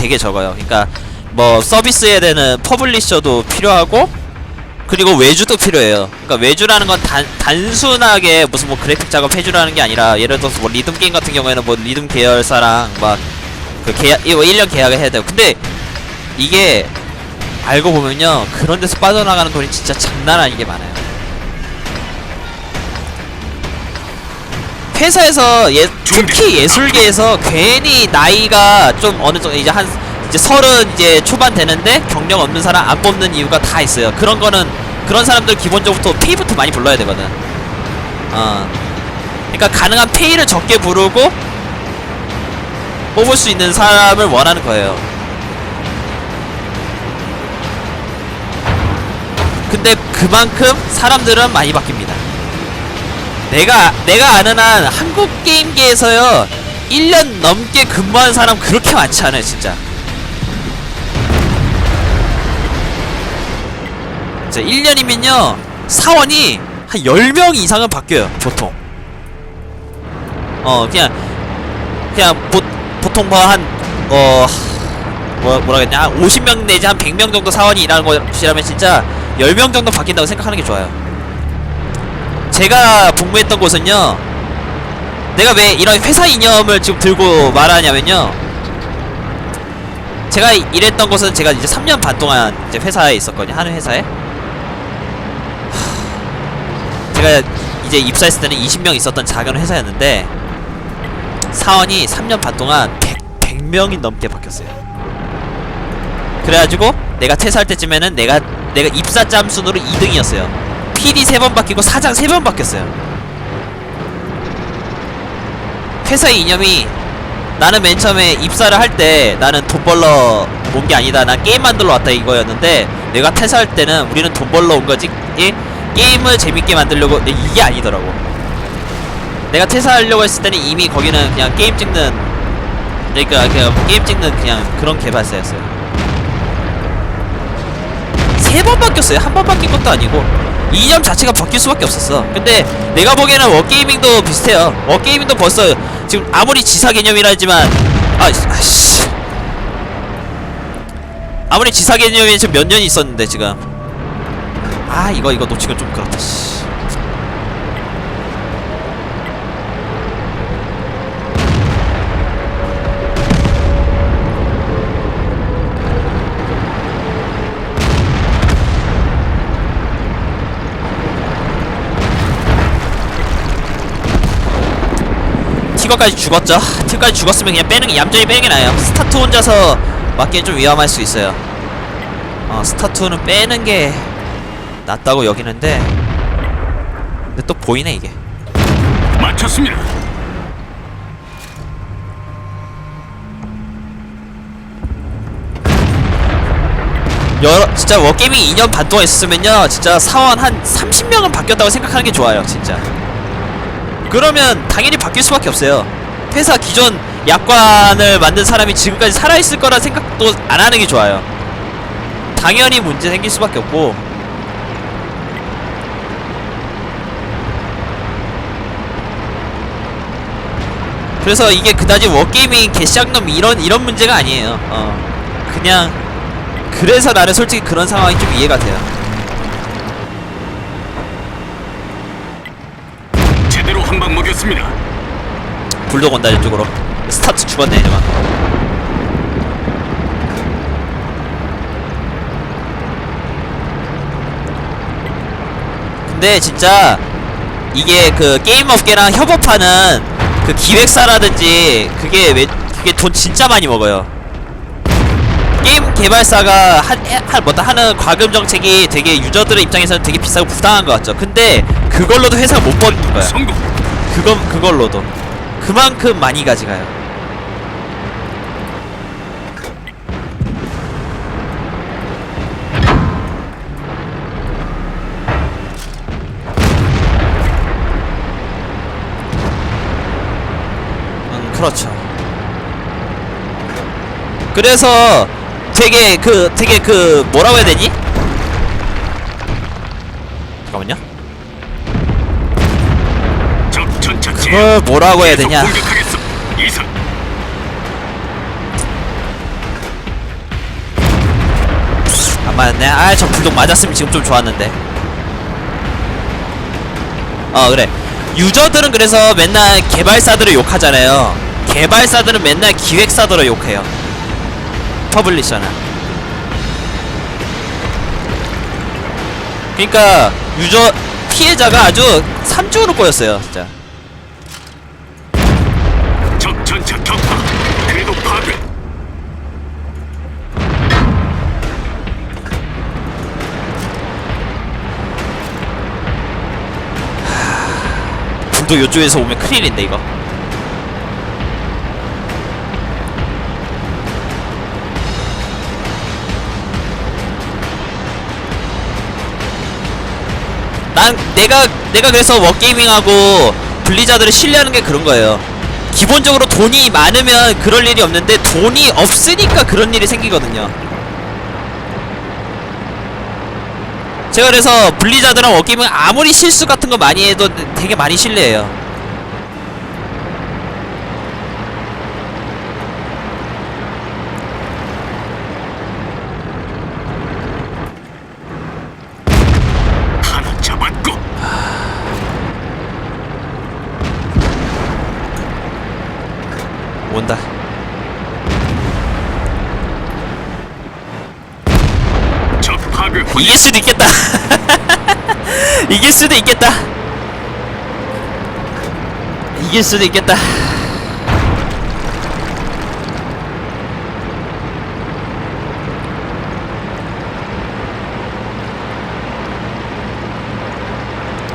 되게 적어요. 그러니까 뭐 서비스에 대는 퍼블리셔도 필요하고 그리고 외주도 필요해요. 그러니까 외주라는 건 단, 단순하게 무슨 뭐 그래픽 작업 해주라는 게 아니라 예를 들어서 뭐 리듬 게임 같은 경우에는 뭐 리듬 계열사랑 막그 계약 이거 1년 계약을 해야 돼요. 근데 이게 알고 보면요 그런 데서 빠져나가는 돈이 진짜 장난 아니게 많아요. 회사에서 예, 특히 예술계에서 괜히 나이가 좀 어느 정도 이제 한 이제 서른 이제 초반 되는데 경력 없는 사람 안 뽑는 이유가 다 있어요. 그런 거는 그런 사람들 기본적으로 페이부터 많이 불러야 되거든. 어. 그러니까 가능한 페이를 적게 부르고 뽑을 수 있는 사람을 원하는 거예요. 근데 그만큼 사람들은 많이 바뀝니다. 내가 내가 아는 한 한국 게임계에서요 1년 넘게 근무한 사람 그렇게 많지 않아요 진짜. 자 1년이면요 사원이 한 10명 이상은 바뀌어요 보통. 어 그냥 그냥 보, 보통 뭐한어 뭐, 뭐라 그랬냐 한 50명 내지 한 100명 정도 사원이 일하는 것이라면 진짜 10명 정도 바뀐다고 생각하는 게 좋아요 제가 복무했던 곳은요 내가 왜 이런 회사 이념을 지금 들고 말하냐면요 제가 일했던 곳은 제가 이제 3년 반 동안 이제 회사에 있었거든요 하는 회사에. 하... 제가 이제 입사했을 때는 20명 있었던 작은 회사였는데 사원이 3년 반 동안 100, 100 명이 넘게 바뀌었어요. 그래가지고 내가 퇴사할 때쯤에는 내가 내가 입사 짬순으로 2등이었어요 PD 3번 바뀌고 사장 3번 바뀌었어요. 회사의 이념이 나는 맨 처음에 입사를 할 때 나는 돈 벌러 온 게 아니다. 난 게임 만들러 왔다 이거였는데 내가 퇴사할 때는 우리는 돈 벌러 온 거지. 예? 게임을 재밌게 만들려고. 이게 아니더라고. 내가 퇴사하려고 했을 때는 이미 거기는 그냥 게임 찍는 그러니까 그냥 게임 찍는 그냥 그런 개발사였어요. 세 번 바뀌었어요. 한 번 바뀐 것도 아니고 이념 자체가 바뀔 수밖에 없었어. 근데 내가 보기에는 워게이밍도 비슷해요. 워게이밍도 벌써 지금 아무리 지사 개념이라지만 아, 아씨. 아무리 지사 개념이 지금 몇 년이 있었는데 지금. 아 이거 이거 놓치면 좀 그렇다 씨. 티거까지 죽었죠. 티거까지 죽었으면 그냥 빼는 게 얌전히 빼는 게 나아요. 스타트 혼자서 맞기엔 좀 위험할 수 있어요. 어 스타트는 빼는 게 낫다고 여기는데 근데 또 보이네 이게. 마쳤습니다. 여러 진짜 워게임이 2년 반 동안 있었으면요 진짜 사원 한 30명은 바뀌었다고 생각하는 게 좋아요 진짜 그러면 당연히 바뀔 수밖에 없어요. 회사 기존 약관을 만든 사람이 지금까지 살아있을 거라 생각도 안 하는 게 좋아요. 당연히 문제 생길 수밖에 없고. 그래서 이게 그다지 워게이밍 개쌍놈 이런 이런 문제가 아니에요. 어 그냥 그래서 나는 솔직히 그런 상황이 좀 이해가 돼요 제대로 한 방 먹였습니다. 불독 온다 이쪽으로. 스타트 죽었네 이제만. 근데 진짜 이게 그 게임 업계랑 협업하는 그 기획사라든지 그게 왜 그게 돈 진짜 많이 먹어요 게임 개발사가 한, 한, 뭐다 하는 과금 정책이 되게 유저들의 입장에서는 되게 비싸고 부당한 것 같죠. 근데 그걸로도 회사가 못 버는 거야. 성공. 그건 그걸로도 그만큼 많이 가져가요. 음 그렇죠. 그래서 되게 그 되게 그 뭐라고 해야 되니? 잠깐만요. 그걸 뭐라고 해야 되냐? 이상. 맞네 아 저 불독 맞았으면 지금 좀 좋았는데 어 그래 유저들은 그래서 맨날 개발사들을 욕하잖아요 개발사들은 맨날 기획사들을 욕해요 퍼블리셔는 그니까 유저 피해자가 아주 삼중으로 꼬였어요 진짜 적 전차 격파. 궤도 파괴. 불도 요쪽에서 오면 큰일인데 이거 난 내가 내가 그래서 워게이밍하고 블리자드를 신뢰하는 게 그런 거예요. 기본적으로 돈이 많으면 그럴 일이 없는데 돈이 없으니까 그런 일이 생기거든요. 제가 그래서 블리자드랑 워게임은 아무리 실수 같은 거 많이 해도 되게 많이 신뢰해요 하나 잡았고. 온다. 이길 수도 있겠다. 이길 수도 있겠다. 이길 수도 있겠다.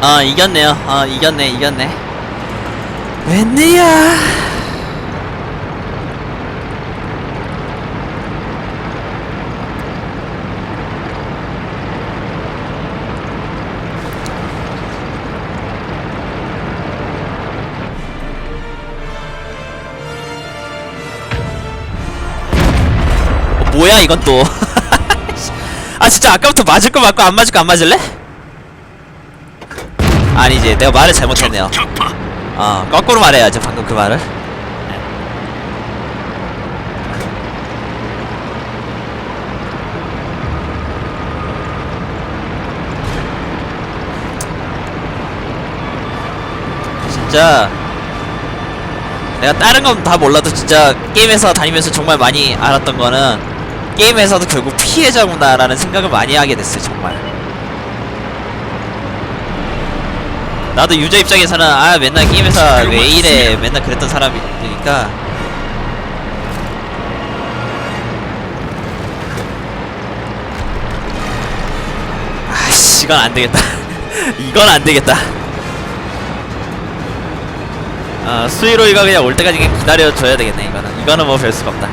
아 이겼네요. 아 이겼네 이겼네. 웬일이야 뭐야 이건 또. 아 진짜 아까부터 맞을 거 맞고 안 맞을 거 안 맞을래? 아니지 내가 말을 잘못했네요. 어 거꾸로 말해야지 방금 그 말을. 진짜 내가 다른 건 다 몰라도 진짜 게임에서 다니면서 정말 많이 알았던 거는 게임에서도 결국 피해자구나라는 생각을 많이 하게 됐어요 정말. 나도 유저 입장에서는 아 맨날 게임에서 왜 이래 맨날 그랬던 사람이니까. 아씨 이건 안 되겠다. 이건 안 되겠다. 아 수위로이가 그냥 올 때까지 기다려줘야 되겠네 이거는. 이거는 뭐 별 수가 없다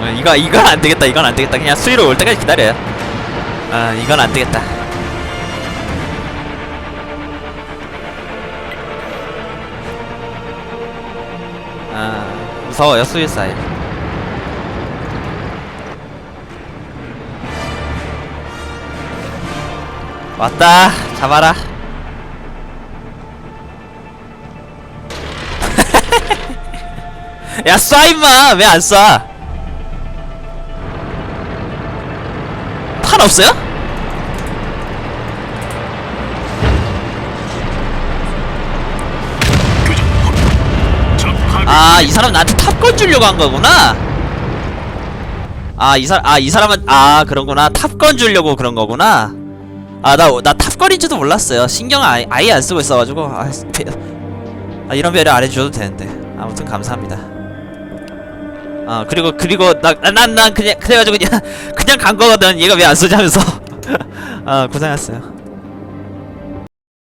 어, 이거 이건 안 되겠다 이건 안 되겠다. 그냥 수위로 올 때까지 기다려요. 아 이건 안 되겠다. 아 무서워요 수위사일 왔다 잡아라. 야 쏴 임마! 왜 안 쏴? 탄 없어요? 아 이 사람 나한테 탑건 주려고 한 거구나? 아 이 사람 아 이 사람은 아 그런구나. 탑건 주려고 그런 거구나. 아 나 나 탑건인지도 몰랐어요. 신경 아예, 아예 안 쓰고 있어가지고 아, 배, 아 이런 배려 안 해줘도 되는데. 아무튼 감사합니다 아 그리고 그리고 나난난 그냥 그래가지고 그냥 그냥 간 거거든. 얘가 왜안 쏘냐면서. 아 고생했어요